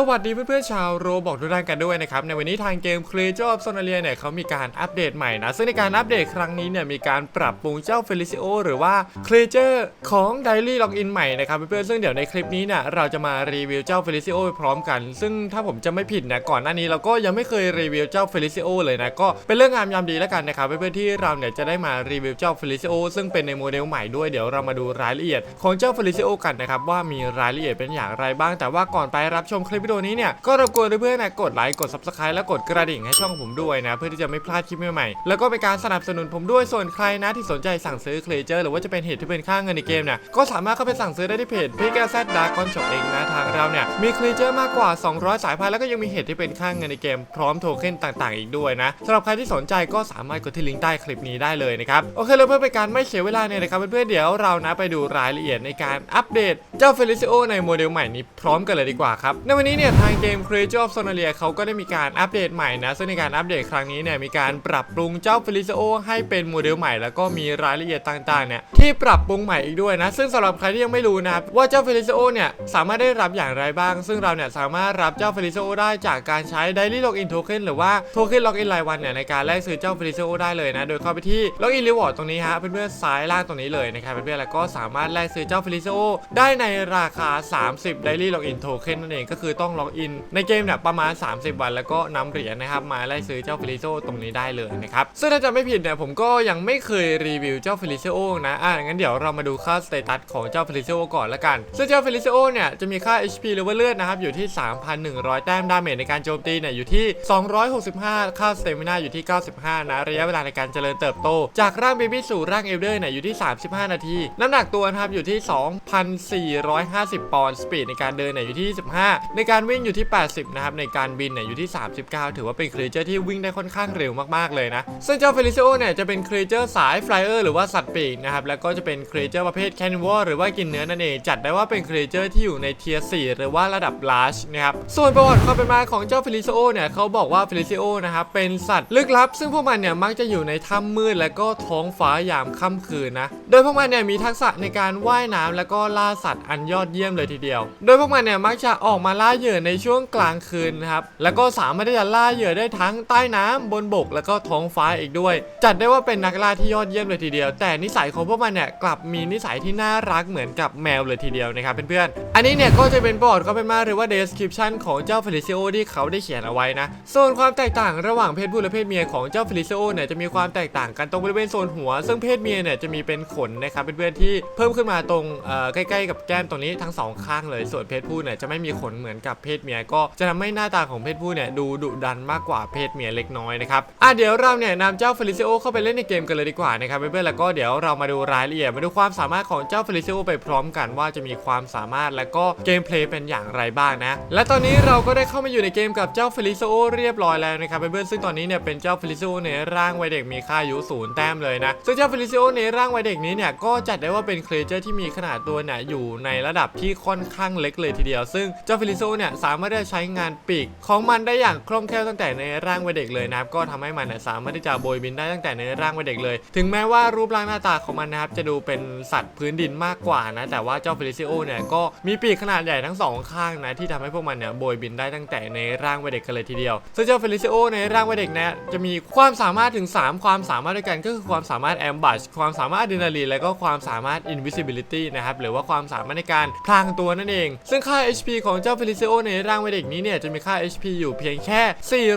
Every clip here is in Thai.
สวัสดีเพื่อนๆชาวโรบอกทุกท่านกันด้วยนะครับ ในวันนี้ทางเกม c r e a t u r of Sonalia เนี่ยเขามีการอัปเดตใหม่นะ ซึ่งในการอัปเดตครั้งนี้เนี่ยมีการปรับปรุงเจ้า Felicio หรือว่า Creature ของ Daily Login ใหม่นะครับเพื่อนๆซึ่งเดี๋ยวในคลิปนี้เนี่ยเราจะมารีวิวเจ้า Felicio ไปพร้อมกัน ซึ่งถ้าผมจะไม่ผิดนะก่อนหน้านี้เราก็ยังไม่เคยรีวิวเจ้า Felicio เลยนะก็เป็นเรื่องงามยามดีแล้วกันนะครับเพื่อนๆที่เราเนี่ยจะได้มารีวิวเจ้า Felicio ซึ่งเป็นในโมเดลใหม่ด้วยเดี๋ยวเรามาดูรายละเอียด ของเจ้า Felicio กันนะครับว่ามีรายละเอียดเป็นอย่างไรบ้างแต่ว่าก่อนไปรับชมคลิปวิดีโอนี้เนี่ยก็รบกวนเพื่อนๆนะกดไลค์กด Subscribe และกดกระดิ่งให้ช่องผมด้วยนะ เพื่อที่จะไม่พลาดคลิปใหม่ๆแล้วก็เป็นการสนับสนุนผมด้วยส่วนใครนะที่สนใจสั่งซื้อเคลเจอร์หรือว่าจะเป็นเหตุที่เป็นค่าเงินในเกมเนี่ยก็สามารถเข้าไปสั่งซื้อได้ที่เพจพี่แกแซดดาร์กอนช็อปเองนะทางเราเนี่ยมีเคลเจอร์มากกว่า 200 สายพันธุ์แล้วก็ยังมีเหตุที่เป็นค่าเงินในเกม พร้อมโทเค็นต่างๆ อีกด้วยนะสำหรับใครที่สนใจก็สามารถกดที่ลิงก์ใต้คลิปนี้ได้เลยนะครับโอเคแล้วเพื่อเป็นการไม่เสียเวลาเนี่ยนะครับเพื่อนๆเดี๋ยวเรานะไปดูรายละเอียดในการอัปเดตเจ้าเฟลิซิโอในโมเดลใหม่นี้พร้อมกันเลยดีกว่าครับ ในวันนี้เนี่ยทางเกม Creature of Sonalia เขาก็ได้มีการอัปเดตใหม่นะ ซึ่งในการอัปเดตครั้งนี้เนี่ยมีการปรับปรุงเจ้าเฟลิซิโอให้เป็นโมเดลใหม่แล้วก็มีรายละเอียดต่างๆเนี่ยที่ปรับปรุงใหม่อีกด้วยนะ ซึ่งสำหรับใครที่ยังไม่รู้นะครับว่าเจ้าเฟลิซิโอเนี่ยสามารถได้รับอย่างไรบ้าง ซึ่งเราเนี่ยสามารถรับเจ้าเฟลิซิโอได้จากการใช้ Daily Login Token หรือว่า Token Login รายวันเนี่ยในการแลกซื้อเจ้าเฟลิซิโอได้เลยนะโดยเข้าไปที่ Login Reward ตรงนี้ฮะเพื่อนๆซ้ายล่างตรงนี้เลยนะครับเพื่อนๆแล้วก็สามารถแลกซื้อเจ้าเฟลิซิโอได้ในในราคา 30 Daily Login Token นั่นเองก็คือต้องล็อกอินในเกมเนี่ยประมาณ 30 วัน แล้วก็นำเหรียญนะครับมาแลกซื้อเจ้าเฟลิซิโอตรงนี้ได้เลยนะครับซึ่งถ้าจะไม่ผิดเนี่ยผมก็ยังไม่เคยรีวิวเจ้าเฟลิซิโอนะอะงั้นเดี๋ยวเรามาดูค่าสเตตัสของเจ้าเฟลิซิโอก่อนละกันซึ่งเจ้าเฟลิซิโอเนี่ยจะมีค่า HP หรือว่าเลือดนะครับอยู่ที่ 3,100 แต้มดาเมจในการโจมตีเนี่ยอยู่ที่ 265 ค่าสเตมินาอยู่ที่ 95 นะระยะเวลาในการเจริญเติบโต จากร่างเบบี้สู่ร่างเอลเดอร์เนี่ยอยู่ที่ 35 นาที น้ำหนักตัวนะครับอยู่ที่450 ปอนด์สปีดในการเดินเนี่ยอยู่ที่25ในการวิ่งอยู่ที่ 80 นะครับ ในการบินเนี่ยอยู่ที่ 39 ถือว่าเป็นครีเจอร์ที่วิ่งได้ค่อนข้างเร็วมากๆเลยนะ ซึ่งเจ้าเฟลิซิโอเนี่ยจะเป็นครีเจอร์สายฟลายเออร์หรือว่าสัตว์ปีกนะครับ แล้วก็จะเป็นครีเจอร์ประเภทแคนิวอลหรือว่ากินเนื้อนั่นเอง จัดได้ว่าเป็นครีเจอร์ที่อยู่ในเทียร์4หรือว่าระดับลาร์จนะครับ ส่วนประวัติความเป็นมาของเจ้าเฟลิซิโอเนี่ยเขาบอกว่าเฟลิซิโอนะครับเป็นสัตว์ลึกลับ ซึ่งพวกมันเนี่ยมักจะอยู่ในถ้ำมืดและก็ท้องฟ้ายามค่ำคืนนะ โดยพวกมันเนี่ยมีทักษะในการว่ายน้ำแล้วก็ล่าสัตว์อันยอดเยี่ยมเลยทีเดียว โดยพวกมันเนี่ยมักจะออกมาล่าเหยื่อในช่วงกลางคืนนะครับ แล้วก็สามารถที่จะล่าเหยื่อได้ทั้งใต้น้ำบนบก แล้วก็ท้องฟ้าอีกด้วย จัดได้ว่าเป็นนักล่าที่ยอดเยี่ยมเลยทีเดียว แต่นิสัยของพวกมันเนี่ยกลับมีนิสัยที่น่ารักเหมือนกับแมวเลยทีเดียวนะครับเพื่อนๆ อันนี้เนี่ยก็จะเป็นบอร์ดเขาเป็นมาหรือว่า description ของเจ้าเฟลิซิโอที่เขาได้เขียนเอาไว้นะส่วนความแตกต่างระหว่างเพศผู้และเพศเมียของเจ้าเฟลิซิโอเนี่ยจะมีความแตกต่างกันตรงบริเวณโซนหัว ซึ่งเพศเมียเนี่ยจะมีเป็นขนนะครับเพื่อนๆที่เพิ่มขึ้นมาตรงใกล้ๆกับแก้มตรงนี้ทั้งสองข้างเลย ส่วนเพศผู้เนี่ยจะไม่มีขนเหมือนกับเพศเมียก็จะทำให้หน้าตาของเพศผู้เนี่ยดูดุดันมากกว่าเพศเมียเล็กน้อยนะครับอะเดี๋ยวเราเนี่ยนำเจ้าเฟลิซิโอเข้าไปเล่นในเกมกันเลยดีกว่านะครับเพื่อนๆแล้วก็เดี๋ยวเรามาดูรายละเอียดมาดูความสามารถของเจ้าเฟลิซิโอไปพร้อมกันว่าจะมีความสามารถและก็เกมเพลย์เป็นอย่างไรบ้างนะ และตอนนี้เราก็ได้เข้ามาอยู่ในเกมกับเจ้าเฟลิซิโอเรียบร้อยแล้วนะครับเพื่อนๆซึ่งตอนนี้เนี่ยเป็นเจ้าเฟลิซิโอในร่างวัยเด็กมีค่าอายุศูนย์แต้มเลยนะซึ่งเจ้าเฟลิซิโอในร่างวัยเด็กนี้เนี่ยก็จัดได้ว่าเป็นเครเจอร์ที่มีขนาดตัวเนี่ยอยู่ในระดับที่ค่อนข้างเล็กเลยทีเดียว ซึ่งเจ้าเฟลิซิโอเนี่ยสามารถได้ใช้งานปีกของมันได้อย่างคล่องแคล่วตั้งแต่ในร่างวัยเด็กเลยนะครับก็ทำให้มันเนี่ยสามารถที่จะโบยบินได้ตั้งแต่ในร่างวัยเด็กเลย ถึงแม้ว่ารูปร่างหน้าตาของมันนะครับจะดูเป็นสัตว์พื้นดินมากกว่านะแต่ว่าเจ้าเฟลิซิโอเนี่ยก็มีปีกขนาดใหญ่ทั้งสองข้างนะที่ทำให้พวกมันเนี่ยโบยบินได้ตั้งแต่ในร่างวัยเด็กกันเลยทีเดียวซึ่งเจ้าเฟลิซิโอในร่างวัยเด็กเนี่ยจะมีความสามารถถึง 3 ความสามารถด้วยกันก็คือความสามารถแอมบัชความสามารถอะดรีนาลีนและก็ความสามารถ invisibility นะครับหรือว่าความสามารถในการพรางตัวนั่นเอง ซึ่งค่า HP ของเจ้าเฟลิซิโอในร่างวัยเด็กนี้เนี่ยจะมีค่า HP อยู่เพียงแค่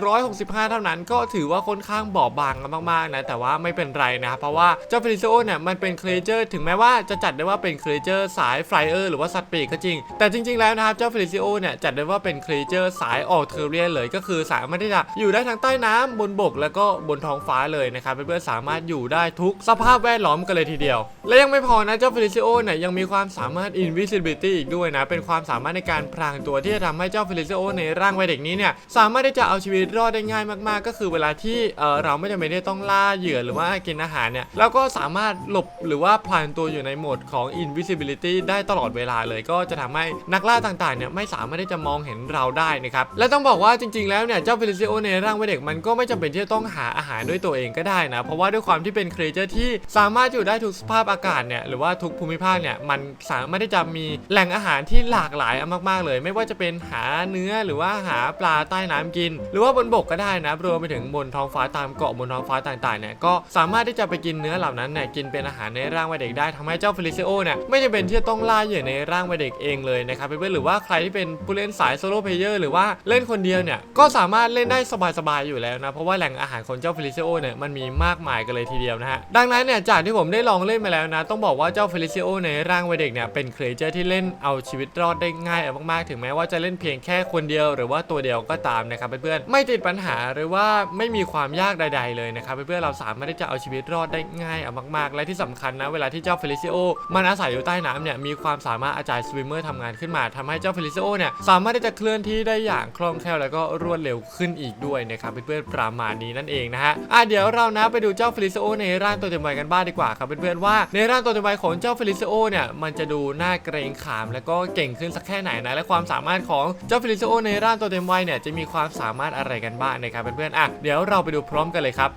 465 เท่านั้น ก็ถือว่าค่อนข้างบอบบางกันมากๆนะแต่ว่าไม่เป็นไรนะครับเพราะว่าเจ้าเฟลิซิโอเนี่ยมันเป็นครีเจอร์ถึงแม้ว่าจะจัดได้ว่าเป็นครีเจอร์สายไฟเออร์หรือว่าสัตว์ปีกก็จริง แต่จริง ๆ แล้วนะครับเจ้าเฟลิซิโอเนี่ยจัดได้ว่าเป็นครีเจอร์สายออกเทอร์เรียนเลยก็คือสามารถที่จะอยู่ได้ทั้งใต้น้ำบนบกแล้วก็บนท้องฟ้าเลยนะครับเพื่อนๆสามารถอยู่ได้ทุกสภาพแวดล้อมกันเลยทีเดียว และยังไม่พอนะเจ้าเฟลิซิโอเนี่ยยังมีความสามารถ invisibility อีกด้วยนะ เป็นความสามารถในการพรางตัวที่จะทำให้เจ้าเฟลิซิโอในร่างวัยเด็กนี้เนี่ยสามารถที่จะเอาชีวิตรอดได้ง่ายมากๆ ก็คือเวลาที่เเราไม่จำเป็นที่ต้องล่าเหยื่อหรือว่ากินอาหารเนี่ยเราก็สามารถหลบหรือว่าพลางตัวอยู่ในโหมดของ invisibility ได้ตลอดเวลาเลยก็จะทำให้นักล่าต่างๆเนี่ยไม่สามารถที่จะมองเห็นเราได้นะครับและต้องบอกว่าจริง ๆแล้วเนี่ยเจ้าเฟลิซิโอในร่างวัยเด็กมันก็ไม่จำเป็นที่จะต้องหาอาหารด้วยตัวเองก็ได้นะเพราะว่าด้วยความที่เป็นครีเจอร์ที่สามารถอยู่ได้ทุกสภาพอากาศเนี่ยหรือว่าทุกภูมิภาคเนี่ยมันสามารถจะมีแหล่งอาหารที่หลากหลายมากๆเลย ไม่ว่าจะเป็นหาเนื้อหรือว่าหาปลาใต้น้ำกิน หรือว่าบนบกก็ได้นะรวมไปถึงบนท้องฟ้าตามเกาะบนท้องฟ้าต่างๆเนี่ยก็สามารถที่จะไปกินเนื้อเหล่านั้นเนี่ยกินเป็นอาหารในร่างวัยเด็กได้ทำให้เจ้าเฟลิเซโอเนี่ยไม่จำเป็นที่จะต้องล่าเหยื่อในร่างวัยเด็กเองเลยนะครับเพื่อนๆหรือว่าใครที่เป็นผู้เล่นสายโซโล่เพลเยอร์หรือว่าเล่นคนเดียวเนี่ยก็สามารถเล่นได้สบายๆอยู่แล้วนะเพราะว่าแหล่งอาหารของเจ้าเฟลิเซโอเนี่ยมันมีมากมายกันเลยทีเดียวนะฮะดังนั้นเนี่ยจากที่ผมได้ลองเล่นมาแล้วนะ ต้องบอกว่าเจ้าเฟลิซิโอในร่างวัยเด็กเนี่ยเป็นคเอเจอร์ที่เล่นเอาชีวิตรอดได้ง่ายมากๆ ถึงแม้ว่าจะเล่นเพียงแค่คนเดียว หรือว่าตัวเดียวก็ตามนะครับเพื่อนๆไม่ติดปัญหาหรือว่าไม่มีความยากใด ๆ เลยนะครับเพื่อนๆเราสามารถที่จะเอาชีวิตรอดได้ง่ายมากๆ และที่สำคัญนะเวลาที่เจ้าเฟลิซิโอมันอาศัยอยู่ใต้น้ำเนี่ยมีความสามารถอาจายสวิมเมอร์ทำงานขึ้นมาทำให้เจ้าเฟลิซิโอเนี่ยสามารถที่จะเคลื่อนที่ได้อย่างคล่องแคล่วแล้วก็รวดเร็วขึ้นอีกด้วยนะครับเพื่อนๆประมาณนี้นั่นเองนะฮะอะเดี๋ยวเรานะไปดูเจ้าเฟลิซิโอในร่างตัวเต็มวัยกันบ้างดีกว่าครับเพื่อนๆว่าในร่างตัวเต็มวัยของเจ้าเฟลิซิโอเนี่ยมันจะดูน่าเกรงขาม แล้วก็เก่งขึ้นสักแค่ไหนนะ และความสามารถของเจ้าเฟลิซิโอในร่างตัวเต็มวัยเนี่ยจะมีความสามารถอะไรกันบ้างนะครับเพื่อนๆอะเดี๋ยวเราไปดูพร้อมกันเลยครับ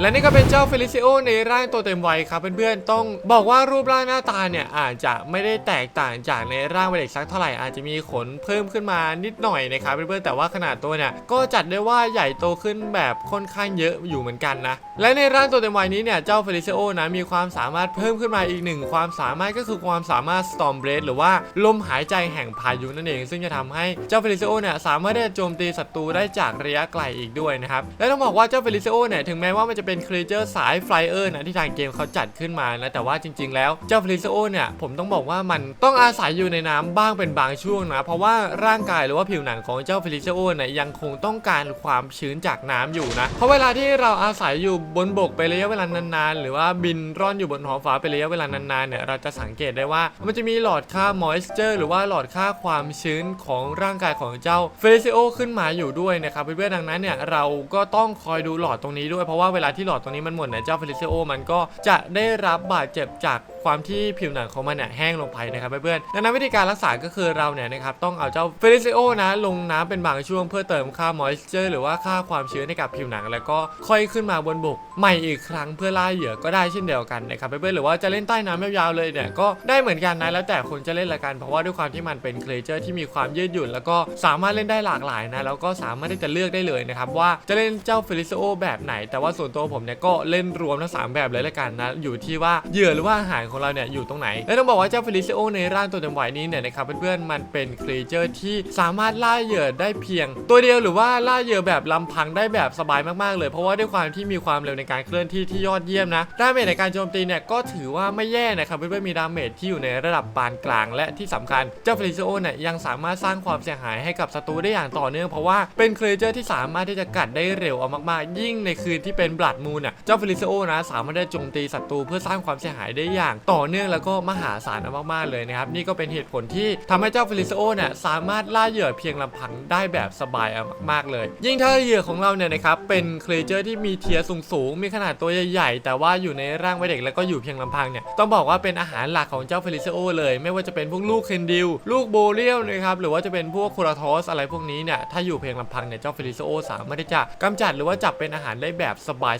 และนี่ก็เป็นเจ้าเฟลิซิโอในร่างตัวเต็มวัยครับเพื่อนๆ ต้องบอกว่ารูปร่างหน้าตาเนี่ยอาจจะไม่ได้แตกต่างจากในร่างวัยเด็กสักเท่าไหร่อาจจะมีขนเพิ่มขึ้นมานิดหน่อยนะครับเพื่อนๆ แต่ว่าขนาดตัวเนี่ยก็จัดได้ว่าใหญ่โตขึ้นแบบค่อนข้างเยอะอยู่เหมือนกันนะ และในร่างตัวเต็มวัยนี้เนี่ยเจ้าเฟลิซิโอนะมีความสามารถเพิ่มขึ้นมาอีกหนึ่งความสามารถก็คือความสามารถ Storm Breath หรือว่าลมหายใจแห่งพายุนั่นเอง ซึ่งจะทำให้เจ้าเฟลิซิโอเนี่ยสามารถที่จะโจมตีศัตรูได้จากระยะไกลอีกด้วยนะครับและต้องบอกว่าเจ้าเฟลิซิโอเนี่ยถึงแม้ว่ามันจะเป็นครีเจอร์สายไฟเออร์นะที่ทางเกมเขาจัดขึ้นมานะแต่ว่าจริง ๆ แล้วเจ้าเฟลิซโอเนี่ยผมต้องบอกว่ามันต้องอาศัยอยู่ในน้ำบ้างเป็นบางช่วงนะ เพราะว่าร่างกายหรือว่าผิวหนังของเจ้าเฟลิซโอเนี่ยยังคงต้องการความชื้นจากน้ำอยู่นะ เพราะเวลาที่เราอาศัยอยู่บนบกไประยะเวลานานๆ หรือว่าบินร่อนอยู่บนท้องฟ้าเป็นระยะเวลานานๆเนี่ยเราจะสังเกตได้ว่ามันจะมีหลอดค่า moisture หรือว่าหลอดค่าความชื้นของร่างกายของเจ้าเฟลิซโอขึ้นมาอยู่ด้วยนะครับเพื่อนๆดังนั้นเนี่ยเราก็ต้องคอยดูหลอดตรงนี้ด้วยเพราะว่าเวลาที่หลอดตรงนี้มันหมดเนี่ยเจ้าเฟลิเซโอมันก็จะได้รับบาดเจ็บจากความที่ผิวหนังของมันเนี่ยแห้งลงไปนะครับเพื่อนๆดังนั้นวิธีการรักษาก็คือเราเนี่ยนะครับต้องเอาเจ้าเฟลิซิโอนะลงน้ำเป็นบางช่วงเพื่อเติมค่า moisture หรือว่าค่าความชื้นให้กับผิวหนัง แล้วก็ค่อยขึ้นมาบนบกใหม่อีกครั้งเพื่อล่าเหยื่อก็ได้เช่นเดียวกันนะครับเพื่อนๆหรือว่าจะเล่นใต้น้ำยาวๆเลยเนี่ยก็ได้เหมือนกันนะแล้วแต่คนจะเล่นละกันเพราะว่าด้วยความที่มันเป็นเครีเจอร์ที่มีความยืดหยุ่น แล้วก็สามารถเล่นได้หลากหลายนะแล้วก็สามารถที่จะเลือกได้เลยนะครับว่าจะเล่นเจ้าเฟลิซิโอแบบไหน แต่ว่าส่วนตัวผมเนี่ยก็เล่นรวมทั้งสามแบบเลยละกันนะอยู่ที่ว่าเหยื่อหรือว่าอาหารของเราเนี่ยอยู่ตรงไหน และต้องบอกว่าเจ้าเฟลิซิโอในร่างตัวเต็มวัยนี้เนี่ยนะครับเพื่อนๆมันเป็นครีเจอร์ที่สามารถล่าเหยื่อได้เพียง ตัวเดียวหรือว่าล่าเหยื่อแบบลำพังได้แบบสบายมากๆเลย เพราะว่าด้วยความที่มีความเร็วในการเคลื่อนที่ที่ยอดเยี่ยมนะดาเมจในการโจมตีเนี่ยก็ถือว่าไม่แย่นะครับเพื่อนๆมีดาเมจที่อยู่ในระดับปานกลาง และที่สำคัญเจ้าเฟลิซิโอเนี่ยยังสามารถสร้างความเสียหายให้กับศัตรูได้อย่างต่อเนื่องเพราะว่าเป็นครีเจอร์ที่สามารถที่จะกัดได้เร็วเอามากๆ ยิ่งในคืนที่เป็นบลัดมูนอะเจ้าเฟลิซิโอนะสามารถได้โจมตีศัตรูเพื่อสร้างความเสียหายได้อย่างต่อเนื่องแล้วก็มหาศาลมากๆเลยนะครับ นี่ก็เป็นเหตุผลที่ทำให้เจ้าเฟลิซโอเนี่ยสามารถล่าเหยื่อเพียงลำพังได้แบบสบายมากๆเลย ยิ่งถ้าเหยื่อของเราเนี่ยนะครับเป็นครีเจอร์ที่มีเทียร์สูงๆมีขนาดตัวใหญ่ๆ แต่ว่าอยู่ในร่างไว้เด็กแล้วก็อยู่เพียงลำพังเนี่ยต้องบอกว่าเป็นอาหารหลักของเจ้าเฟลิซโอเลย ไม่ว่าจะเป็นพวกลูกเคนดิลลูกโบเลียลนะครับหรือว่าจะเป็นพวกโคราทอสอะไรพวกนี้เนี่ยถ้าอยู่เพียงลำพังเนี่ยเจ้าเฟลิซโอสามารถที่จะกำจัดหรือว่าจับเป็นอาหารได้แบบ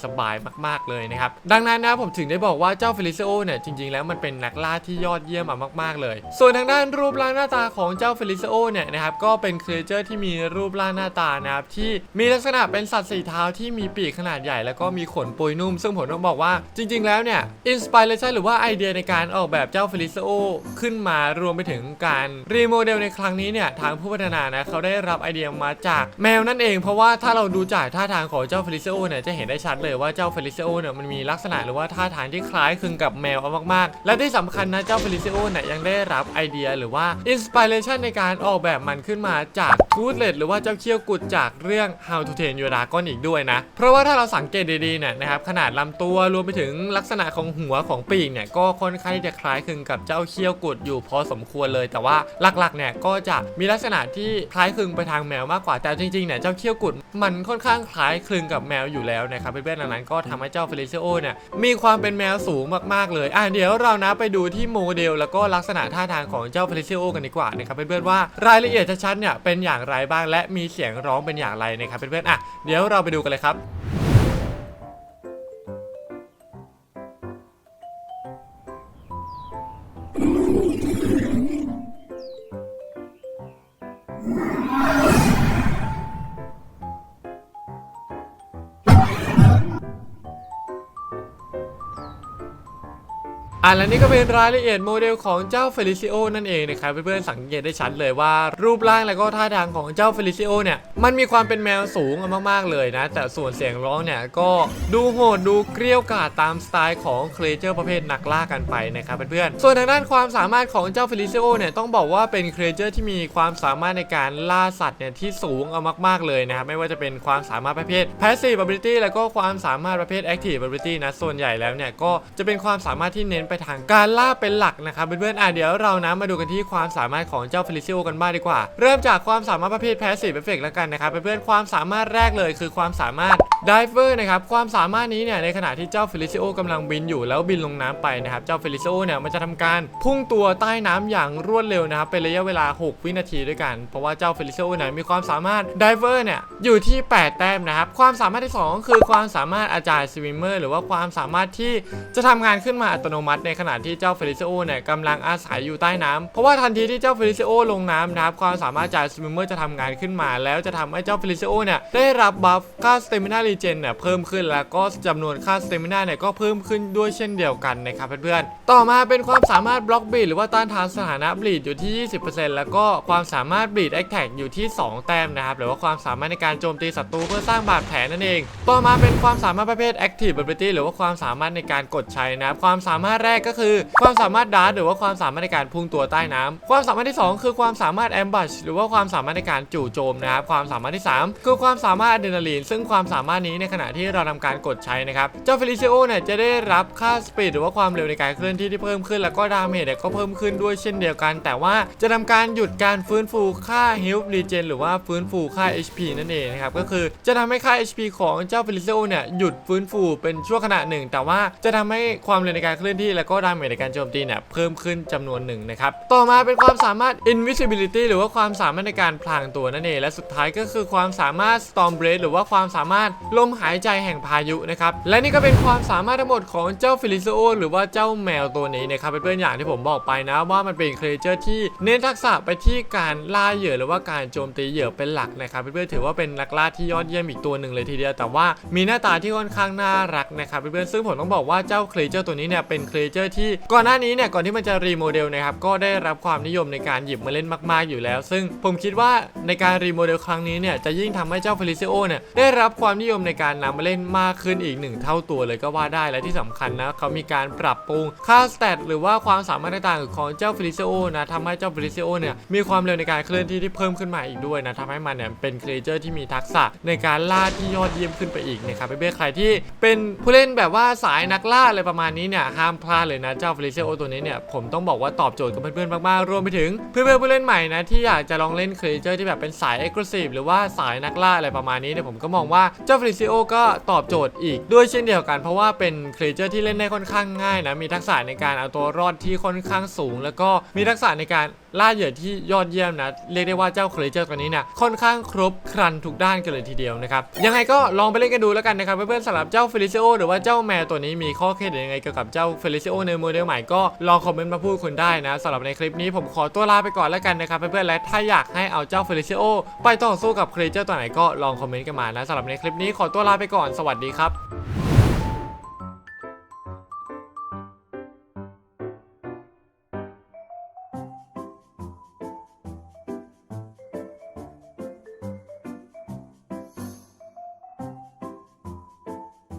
สบายๆมาก ๆเลยนะครับดังนั้นนะผมถึงได้บอกว่าเจ้าฟลิซโอเนี่ยจริงๆ แล้วมันเป็นนักล่าที่ยอดเยี่ยมมากๆเลย ส่วนทางด้านรูปร่างหน้าตาของเจ้าเฟลิซโอเนี่ยนะครับก็เป็นครีเอเจอร์ที่มีรูปร่างหน้าตานะครับที่มีลักษณะเป็นสัตว์สี่เท้าที่มีปีกขนาดใหญ่ แล้วก็มีขนปุยนุ่ม ซึ่งผมต้องบอกว่าจริง ๆ แล้วเนี่ยอินสปิเรชันหรือว่าไอเดียในการออกแบบเจ้าเฟลิซโอขึ้นมารวมไปถึงการรีโมเดลในครั้งนี้เนี่ยทางผู้พัฒนานะเขาได้รับไอเดียมาจากแมวนั่นเอง เพราะว่าถ้าเราดูจากท่าทางของเจ้าเฟลิซโอเนี่ยจะเห็นได้ชัดเลยว่าเจ้าเฟลิซโอเนี่ยมันมีลักษณะหรือว่าท่าทางที่คล้ายคลึงกับแมวเอามากๆและที่สำคัญนะเจ้าเฟลิซิโอเนี่ยยังได้รับไอเดียหรือว่าอินสปิเรชันในการออกแบบมันขึ้นมาจากทูตเลดหรือว่าเจ้าเขี้ยวกุดจากเรื่อง How to Train Your Dragon อีกด้วยนะ เพราะว่าถ้าเราสังเกตดีๆเนี่ยนะครับขนาดลำตัวรวมไปถึงลักษณะของหัวของปีกเนี่ยก็ค่อนข้างที่จะคล้ายคลึงกับเจ้าเขี้ยวกุดอยู่พอสมควรเลย แต่ว่าหลักๆเนี่ยก็จะมีลักษณะที่คล้ายคลึงไปทางแมวมากกว่าแต่จริงๆเนี่ยเจ้าเขี้ยวกุดมันค่อนข้างคล้ายคลึงกับแมวอยู่แล้วนะครับเพื่อนๆดังนั้นก็ทำให้เจ้าเฟลิซิโอเนี่ยมีความเป็นแมวสูงมากๆเลยอะเดี๋ยวเรานะไปดูที่โมเดล แล้วก็ลักษณะท่าทางของเจ้าฟลิซิโอกันดีกว่านะครับเพื่อนๆว่ารายละเอียดชัดๆเนี่ยเป็นอย่างไรบ้างและมีเสียงร้องเป็นอย่างไรนะครับเพื่อนๆอะเดี๋ยวเราไปดูกันเลยครับ อะและนี่ก็เป็นรายละเอียดโมเดลของเจ้าเฟลิซิโอนั่นเองนะครับเพื่อนๆสังเกตได้ชัดเลยว่ารูปร่างและก็ท่าทางของเจ้าเฟลิซิโอเนี่ยมันมีความเป็นแมวสูงมากๆเลยนะ แต่ส่วนเสียงร้องเนี่ยก็ดูโหดดูเกรี้ยวกราดตามสไตล์ของเครเจอร์ประเภทนักล่ากันไปนะครับเพื่อนๆส่วนทางด้านความสามารถของเจ้าเฟลิซิโอเนี่ยต้องบอกว่าเป็นเครเจอร์ที่มีความสามารถในการล่าสัตว์เนี่ยที่สูงเอามากๆเลยนะครับไม่ว่าจะเป็นความสามารถประเภท Passive Ability แล้วก็ความสามารถประเภท Active Ability นะส่วนใหญ่แล้วเนี่ยก็จะเป็นความสามารถที่เน้นไปทางการล่าเป็นหลักนะครับเพื่อนๆอะเดี๋ยวเรานะมาดูกันที่ความสามารถของเจ้าฟลิซิโอกันบ้างดีกว่า เริ่มจากความสามารถประเภท Passive Effect แล้วกันนะครับเพื่อนๆความสามารถแรกเลยคือความสามารถ Diver นะครับความสามารถนี้เนี่ยในขณะที่เจ้าฟลิซิโอกำลังบินอยู่แล้วบินลงน้ำไปนะครับเจ้าฟลิซิโอเนี่ยมันจะทำการพุ่งตัวใต้น้ำอย่างรวดเร็วนะครับเป็นระยะเวลา 6 วินาทีด้วยกัน เพราะว่าเจ้าฟลิซิโอเนี่ยมีความสามารถ Diver เนี่ยอยู่ที่ 8 แต้มนะครับความสามารถที่ 2 คือความสามารถอาจารย์สวิมเมอร์หรือว่าความสามารถที่จะทำงานขึ้นมาอัตโนมัติในขณะที่เจ้าเฟลิซิโอเนี่ยกำลังอาศัยอยู่ใต้น้ำเพราะว่าทันทีที่เจ้าเฟลิซิโอลงน้ำนะครับความสามารถอาจายสวิมเมอร์จะทำงานขึ้นมา แล้วจะทำให้เจ้าเฟลิซิโอเนี่ยได้รับบัฟค่าสเตมินารีเจนเนี่ยเพิ่มขึ้นแล้วก็จำนวนค่าสเตมินาเนี่ยก็เพิ่มขึ้นด้วยเช่นเดียวกันนะครับเพื่อนๆต่อมาเป็นความสามารถบล็อกบีดหรือว่าต้านทานสถานะบีดอยู่ที่ 20%แล้วก็ความสามารถบีดแอคแท็กอยู่ที่ 2 แต้มนะครับหรือว่าความสามารถในการโจมตีศัตรูเพื่อสร้างบาดแผลนั่นเอง ต่อมาเป็นความสามารถประเภท Active Ability หรือว่าความสามารถในการกดใช้นะครับความสามารถแรกก็คือ ความสามารถดาร์หรือว่าความสามารถในการพุ่งตัวใต้น้ำความสามารถที่ 2 คือความสามารถ Ambush หรือว่าความสามารถในการจู่โจมนะครับความสามารถที่ 3 คือความสามารถอะดรีนาลีน ซึ่งความสามารถนี้ในขณะที่เราทำการกดใช้นะครับเจ้าเฟลิซิโอเนี่ยจะได้รับค่าสปีดหรือว่าความเร็วในการเคลื่อนที่ที่เพิ่มขึ้น แล้วก็ดาเมจเนี่ยก็เพิ่มขึ้นด้วยเช่นเดียวกัน แต่ว่าจะทำการหยุดการฟื้นฟูค่า Health Regen หรือว่าฟื้นฟูค่า HP นั่นเองนะครับก็คือจะทำให้ค่า HP ของเจ้าเฟลิซิโอเนี่ยหยุดฟื้นฟูเป็นชั่วขณะหนึ่ง แต่ว่าจะทำให้ความเร็วในการเคลื่อนที่แล้วก็ดาเมจในการโจมตีเนี่ยเพิ่มขึ้นจำนวนหนึ่งนะครับ ต่อมาเป็นความสามารถ Invisibility หรือว่าความสามารถในการพลางตัวนั่นเอง และสุดท้ายก็คือความสามารถ Storm Breath หรือว่าความสามารถลมหายใจแห่งพายุนะครับ และนี่ก็เป็นความสามารถทั้งหมดของเจ้าฟิลิซโอหรือว่าเจ้าแมวตัวนี้นะครับเป็นเพื่อนๆอย่างที่ผมบอกไปนะว่ามันเป็นเครเจอร์ที่เน้นทักษะไปที่การล่าเหยื่อหรือว่าการโจมตีเหยื่อเป็นหลักนะครับเพื่อนๆถือว่าเป็นนักล่าที่ยอดเยี่ยมอีกตัวหนึ่งเลยทีเดียวแต่ว่ามีหน้าตาที่ค่อนข้างน่ารักนะครับเพื่อนๆซึ่งผมต้องบอกว่าเจ้าเครเจอร์ตัวนี้เนี่ยเป็นเครเจอร์ที่ก่อนหน้านี้เนี่ยก่อนที่มันจะรีโมเดลนะครับก็ได้รับความนิยมในการหยิบมาเล่นมาก ๆอยู่แล้ว ซึ่งผมคิดว่าในการรีโมเดลครั้งนี้เนี่ยจะยิ่งทำให้เจ้าเฟลิซิโอเนี่ยได้รับความนิยมในการนำมาเล่นมากขึ้นอีกหนึ่งเท่าตัวเลยก็ว่าได้และที่สำคัญนะเขามีการปรับปรุงค่าสเตตหรือว่าความสามารถต่างๆของเจ้าเฟลิซิโอนะทำให้เจ้าเฟลิซิโอเนี่ยมีความเร็วในการเคลื่อนที่ที่เพิ่มขึ้นมาอีกด้วยนะทำให้มันเนี่ยเป็นครีเจอร์ที่มีทักษะในการล่าที่ยอดเยี่ยมขึ้นไปอีกนะครับเพื่อใครที่เป็นผู้เล่นแบบว่าสายนักล่าอะไรประมาณนี้เนี่ยห้ามพลาดเลยนะเจ้าฟลิซิโอตัวนี้เนี่ยผมต้องบอกว่าตอบโจทย์กับเพื่อนๆมากๆรวมไปถึงเพื่อนๆผู้เล่นใหม่นะที่อยากจะลองเล่นครีเจอร์ที่แบบเป็นสายเอ็กซ์คลูซีฟหรือว่าสายนักล่าอะไรประมาณนี้เนี่ยผมก็มองว่าเจ้าฟลิซิโอก็ตอบโจทย์อีกด้วยเช่นเดียวกัน เพราะว่าเป็นครีเจอร์ที่เล่นได้ค่อนข้างง่ายนะมีทักษะในการเอาตัวรอดที่ค่อนข้างสูง แล้วก็มีทักษะในการล่าเหยื่อที่ยอดเยี่ยมนะ เรียกได้ว่าเจ้าครีเจอร์ตัวนี้เนี่ยค่อนข้างครบครันทุกด้านกันเลยทีเดียวนะครับ ยังไงก็ลองไปเล่นกันดูแล้วกันนะครับเพื่อนๆสำหรับเจ้าเฟลิซิโอหรือว่าเจ้าแมวตัวนี้มีข้อคิดเห็นยังไงเกี่ยวกับเจ้าเฟลิซิโอในโมเดลใหม่ก็ลองคอมเมนต์มาพูดคุณได้นะสำหรับในคลิปนี้ผมขอตัวลาไปก่อนแล้วกันนะครับเพื่อนๆและถ้าอยากให้เอาเจ้าเฟลิซิโอไปต่อสู้กับครีเจอร์ตัวไหนก็ลองคอมเมนต์กันมานะสำหรับในคลิปนี้ขอตัวลาไปก่อนสวัสดีครับ